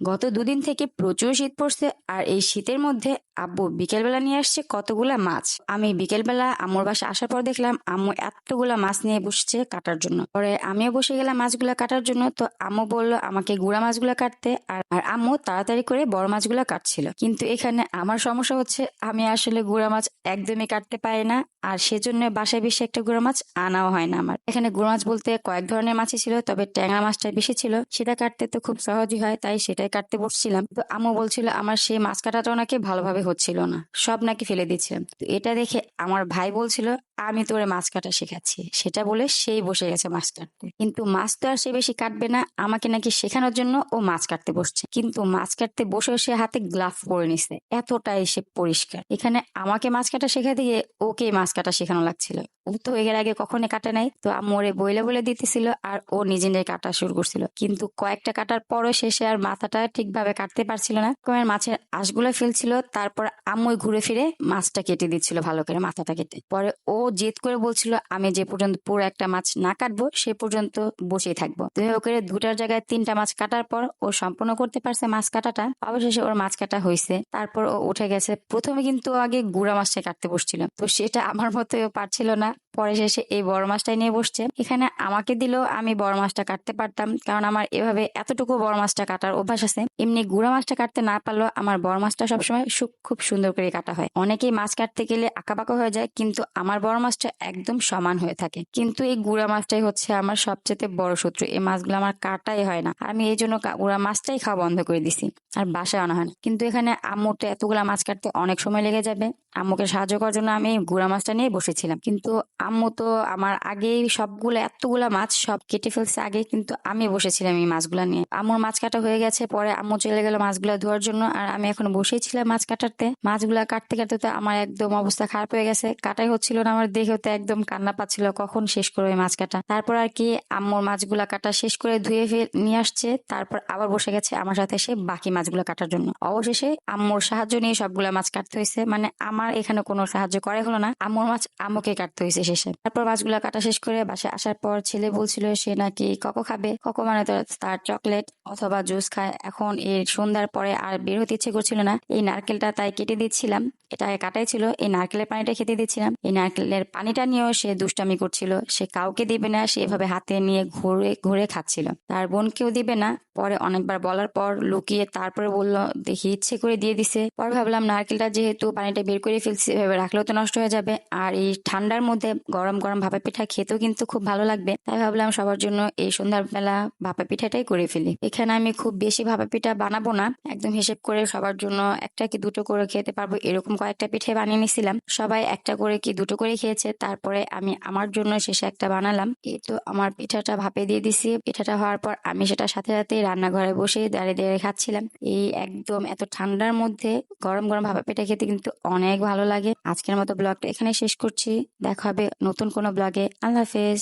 গত দুদিন থেকে প্রচুর শীত পড়ছে আর এই শীতের মধ্যে আব্বু বিকেলবেলা নিয়ে আসছে কতগুলা মাছ। আমি বিকেলবেলা আম্মুর বাসা আসার পর দেখলাম আম্মু এতগুলা মাছ নিয়ে বসছে কাটার জন্য। পরে আমিও বসে গেলাম মাছগুলা কাটার জন্য, তো আম্মু বলল, আমাকে গুড়া মাছগুলা কাটতে। আর আম্মু তাড়াতাড়ি করে বড় মাছগুলা কাটছিল। কিন্তু এখানে আমার সমস্যা হচ্ছে, আমি আসলে গুড়া মাছ একদমই কাটতে পারি না, আর সেজন্য বাসায় বেশি একটা গুঁড়া মাছ আনাও হয় না আমার। এখানে গুঁড়া মাছ বলতে কয়েক ধরনের মাছই ছিল, তবে ট্যাংরা মাছটা বেশি ছিল। সেটা কাটতে তো খুব সহজই হয়, তাই সেটাই কাটতে বসছিলাম। তো আম্মু বলছিল, আমার সেই মাছ কাটাটাও নাকি ভালোভাবে হচ্ছিল না সব নাকি ফেলে দিচ্ছিলাম তো এটা দেখে আমার ভাই বলছিল আমি তোরে মাছ কাটা শেখাচ্ছি। সেটা বলে সেই বসে গেছে মাছ কাটতে কিন্তু মাছ তো আর সে বেশি কাটবে না, আমাকে নাকি শেখানোর জন্য ও মাছ কাটতে বসছে। কিন্তু মাছ কাটতে বসে সে হাতে গ্লাভ পরে নিছে। এতটাই সে পরিষ্কার। এখানে আমাকে মাছ কাটা শেখা দিয়ে ওকে মাছ কাটা শেখানো লাগছিল। ও তো এর আগে কখনো কাটে নাই। তো মোরে বইলে বলে দিতেছিল আর ও নিজে নিজে কাটা শুরু করছিল। কিন্তু কয়েকটা কাটার পরও শেষে আর মাথাটা ঠিকভাবে কাটতে পারছিল না। কমের মাছের আঁশগুলো ফেলছিল। তারপর আম্মুই ঘুরে ফিরে মাছটা কেটে দিচ্ছিল ভালো করে মাথাটা কেটে। পরে ও জেদ করে বলছিল, আমি যে পর্যন্ত পুরো একটা মাছ না কাটবো, সে পর্যন্ত বসেই থাকব। তো ওকে দুটার জায়গায় তিনটা মাছ কাটার পর ও সম্পূর্ণ করতে পারছে মাছ কাটাটা। অবশেষে ওর মাছ কাটা হয়েছে। তারপর ও উঠে গেছে। প্রথমে কিন্তু আগে গুড়া মাছটা কাটতে বসছিল। তো সেটা আমার মতো পারছিল না। পরে শেষে এই বড় মাছটাই নিয়ে বসছে। এখানে আমাকে দিলেও আমি বড় মাছটা কাটতে পারতাম, কারণ আমার এভাবে এতটুকু বড় মাছটা কাটার অভ্যাস আছে। এমনি গুঁড়া মাছটা কাটতে না পারলেও আমার বড় মাছটা সবসময় খুব সুন্দর করে কাটা হয়। অনেকেই মাছ কাটতে গেলে আঁকাবাঁকা হয়ে যায়, কিন্তু আমার বড় মাছটা একদম সমান হয়ে থাকে। কিন্তু এই গুঁড়া মাছটাই হচ্ছে আমার সবচেয়ে বড় শত্রু। এই মাছগুলো আমার কাটাই হয় না। আমি এই জন্য গুঁড়া মাছটাই খাওয়া বন্ধ করে দিছি। আর বাসায় আনা হয় কিন্তু এখানে আম্মুরটা এতগুলা মাছ কাটতে অনেক সময় লেগে যাবে। আম্মুকে সাহায্য করার জন্য আমি গুঁড়া মাছটা নিয়ে বসেছিলাম। কিন্তু আম্মু তো আমার আগেই সবগুলো, এতগুলা মাছ সব কেটে ফেলছে আগে কিন্তু আমি বসেছিলাম এই মাছগুলা নিয়ে। আম্মুর মাছ কাটা হয়ে গেছে, পরে আম্মু চলে গেল মাছগুলো ধোয়ার জন্য, আর আমি এখন বসেই ছিলাম মাছ কাটাতে। মাছগুলা কাটতে কাটতে তো আমার একদম অবস্থা খারাপ হয়ে গেছে। কাটাই হচ্ছিল না, আমার দেখে তো একদম কান্না পাচ্ছিল কখন শেষ করবে মাছ কাটা। তারপর আর কি আম্মুর মাছগুলা কাটা শেষ করে ধুয়ে ফেল, নিয়ে আসছে, তারপর আবার বসে গেছে আমার সাথে সে বাকি মাছগুলো কাটার জন্য। অবশেষে আম্মুর সাহায্য নিয়ে সবগুলা মাছ কাটতে হয়েছে মানে আমার এখানে কোনো সাহায্য করে হলো না। আম্মুর মাছ আম্মুকে কাটতে হয়েছে শেষে। তারপর মাছগুলা কাটা শেষ করে বাসায় আসার পর ছেলে বলছিল, সে নাকি ককো খাবে। ককো মানে তো তার চকলেট অথবা জুস খায়। এখন এর সন্ধ্যার পরে আর বের হতে ইচ্ছে করছিল না। এই নারকেলটা তাই কেটে দিচ্ছিলাম। এটা কাটাই ছিল। এই নারকেলের পানিটা খেতে দিচ্ছিলাম। এই নারকেলের পানিটা নিয়েও সে দুষ্টামি করছিল। সে কাউকে দিবে না। সে এভাবে হাতে নিয়ে ঘুরে ঘুরে খাচ্ছিল। তার বোনকেও দিবে না। পরে অনেকবার বলার পর লুকিয়ে তারপরে বলল, দেখি ইচ্ছে করে দিয়ে দিছে। পরে ভাবলাম, নারকেলটা যেহেতু পানিটা বের করে ফেলছি, এভাবে রাখলেও তো নষ্ট হয়ে যাবে। আর এই ঠান্ডার মধ্যে গরম গরম ভাপা পিঠা খেতেও কিন্তু খুব ভালো লাগবে। তাই ভাবলাম সবার জন্য এই সন্ধ্যাবেলা ভাপা পিঠাটাই করে ফেলি। এখানে আমি খুব বেশি ভাপা পিঠা বানাবো না। একদম হিসেব করে সবার জন্য একটা কি দুটো করে খেতে পারব এরকম কয়েকটা পিঠে বানিয়ে নিছিলাম সবাই একটা করে কি দুটো করে খেয়েছে। তারপরে আমি আমার জন্য শেষে একটা বানালাম। এই তো আমার পিঠাটা ভাপে দিয়ে দিছি। পিঠাটা হওয়ার পর আমি সেটা সাথে সাথে রান্নাঘরে বসে দাঁড়িয়ে দাঁড়িয়ে খাচ্ছিলাম। এই একদম এত ঠান্ডার মধ্যে গরম গরম ভাপা পিঠা খেতে কিন্তু অনেক ভালো লাগে। আজকের মতো ব্লগটা এখানে শেষ করছি। দেখা হবে নতুন কোনো ব্লগে আল্লাহ হাফেজ